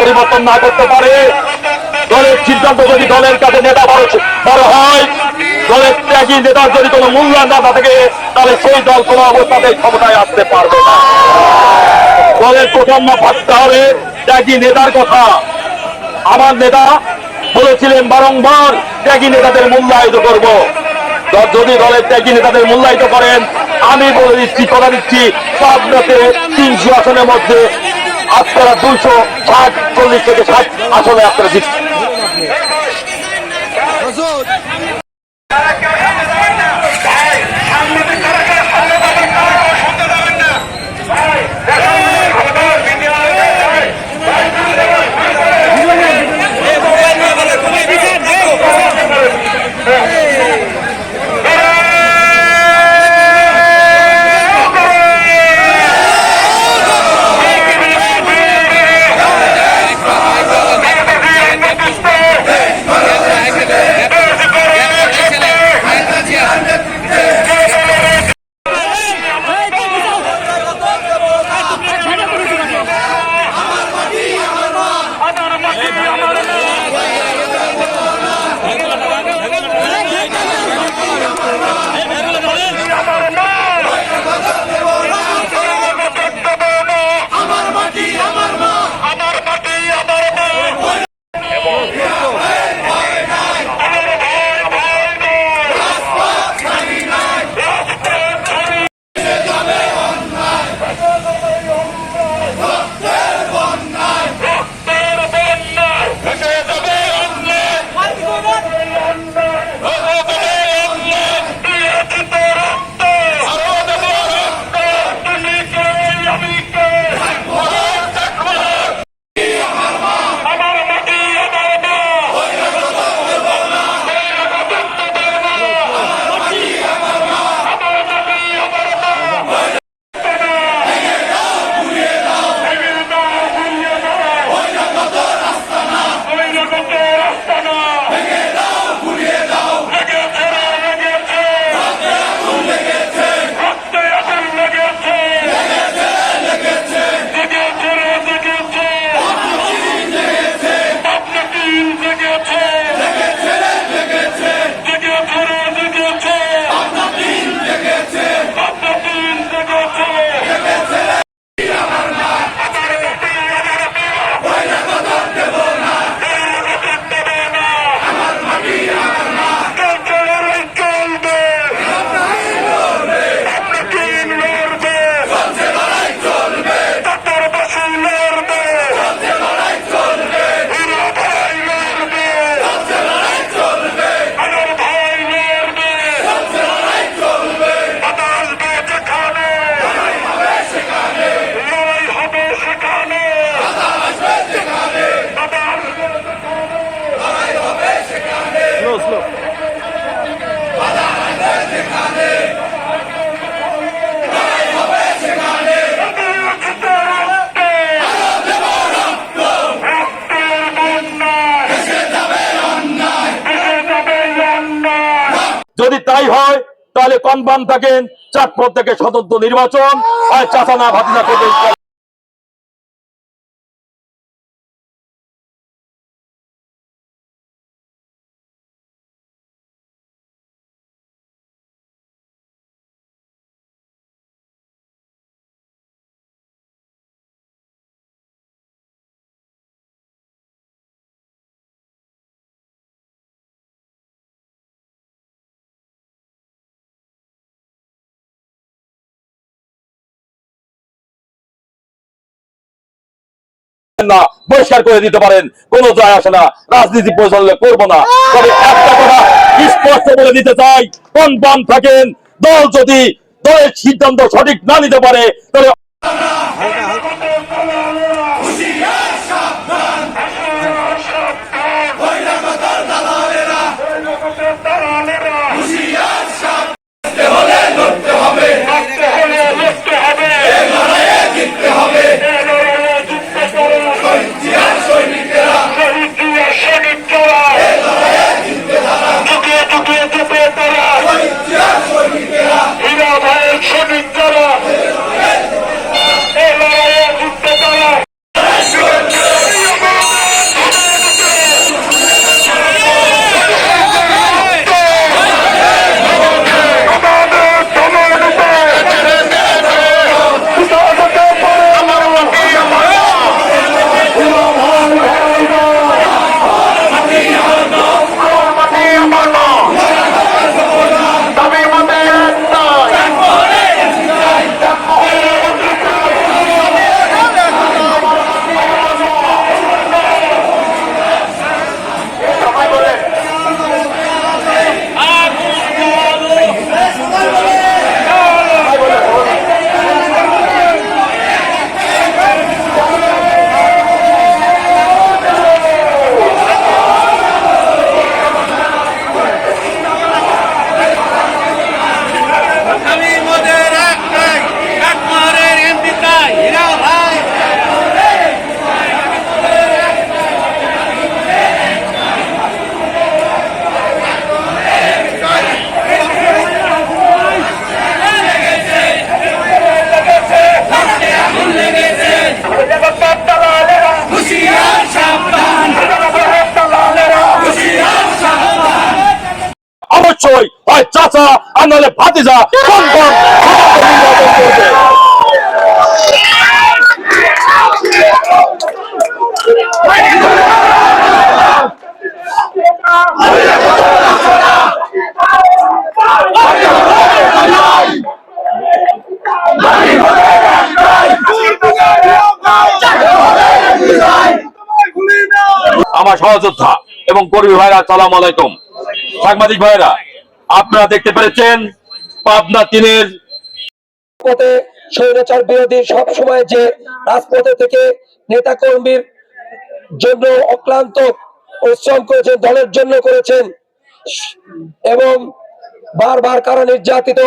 পরিবর্তন না করতে পারে। দলের সিদ্ধান্ত যদি দলের কাছে নেতা বড় হয়, দলের ত্যাগী নেতার যদি কোনো মূল্যায়ন না থাকে, তাহলে সেই দল কোনো অবস্থাতেই ক্ষমতায় আসতে পারবে না। দলের প্রথম ভাবতে হবে ত্যাগী নেতার কথা। আমার নেতা বলেছিলেন বারংবার, ত্যাগী নেতাদের মূল্যায়িত করব। যদি দলের ত্যাগী নেতাদের মূল্যায়িত করেন, আমি বলে দিচ্ছি, কথা দিচ্ছি পাবনাতে তিনশো আসনের মধ্যে আপনারা দুশো ষাট চল্লিশ থেকে ষাট আসলে আপনারা জিতছেন। যদি তাই হয় তাহলে কনফার্ম থাকেন চাঁদপুর থেকে স্বতন্ত্র নির্বাচন। হয় চাষানা ভাতিনা থেকে না, বহিষ্কার করে দিতে পারেন। কোনো যায় আসে না, রাজনীতি পরিচালনা করব না। তবে একটা কথা স্পষ্ট বলে দিতে চাই, কোন বাম থাকেন, দল যদি দলের সিদ্ধান্ত সঠিক না নিতে পারে, তাহলে তাহলে ভাতিজা কনফার্ম নির্বাচন করবে আমার সহযোদ্ধা এবং কর্মী ভাইরা সালাম আলাইকুম। সাংবাদিক ভাইরা আপনারা দেখতে পেরেছেন পাবনা তিনের পথে স্বৈরাচার বিরোধী সব সময় যে রাজপথে থেকে নেতা কর্মীর জন্য অক্লান্ত পরিশ্রম করেছেন, দলের জন্য করেছেন, এবং বারবার কারণ নির্যাতিত